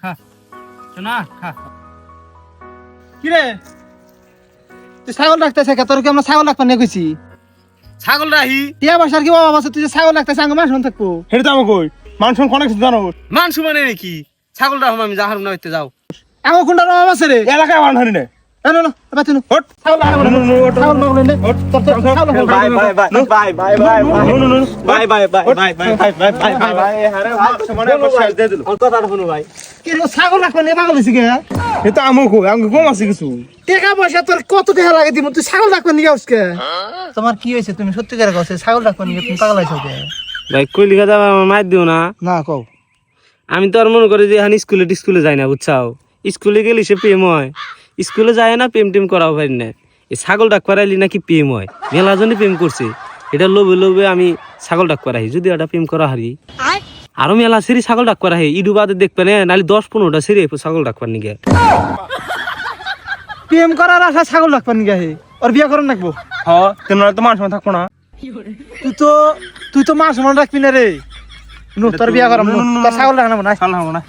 খা সোনা খা কিরে তুই ছাগল রাখতেছে কে তোর কি আমরা ছাগল রাখবার নিয়ে কইছি ছাগল রাহি টিয়া বাসার কি বাবা আছে তুই যে ছাগল রাখতেছে আঙ্গ মানুষ থাকব হেরে তো আমাকে মানুষ অনেক জানো মানুষ মানে নাকি ছাগল রাখো আমি যাহার না হইতে যাও আমার কোনটা অভাব আছে রে এলাকায় মানুষ হারি না ভাই ছাগল রাখবা নিয়ে পাগল হইছিস কে? এ তো আমাকে আমাকে কম আছে কিছু। টাকা পয়সা তোর কত টাকা লাগে দিব তুই ছাগল রাখবা নিয়ে তোমার কি হয়েছে? তুমি সত্যি করে কইছে ছাগল রাখবা নিয়ে তুমি পাগল হইছো কে? ভাই কইলি কথা আমার মার দিও না। না কও। আমি তো আর মনে করি যে এখন স্কুলে টিস্কুলে যাই না বুঝছাও? স্কুলে গেলি সে প্রেম হয়। স্কুলে যায় না প্রেম টেম করাও পারি না। এই ছাগল ডাক পারাইলি নাকি প্রেম হয়? মেলা জনই প্রেম করছে। এটা লোভে লোভে আমি ছাগল ডাক পারাই যদি এটা প্রেম করা হারি। আরও মেলা সিঁড়ি ছাগল ডাক পারা হে ইডু বাদে দেখবে নাহলে দশ পনেরোটা সেরি ছাগল ডাক পার নিগে। প্রেম করার আশা ছাগল রাখবা নিয়ে হে ওর বিয়া করন রাখব হ্যাঁ তেমন তো মানুষ থাকব না। তুই তো তুই তো মাস মনে রাখবি না রে। তোর বিয়া করাম তোর ছাগল রাখব না ছাগল হব না।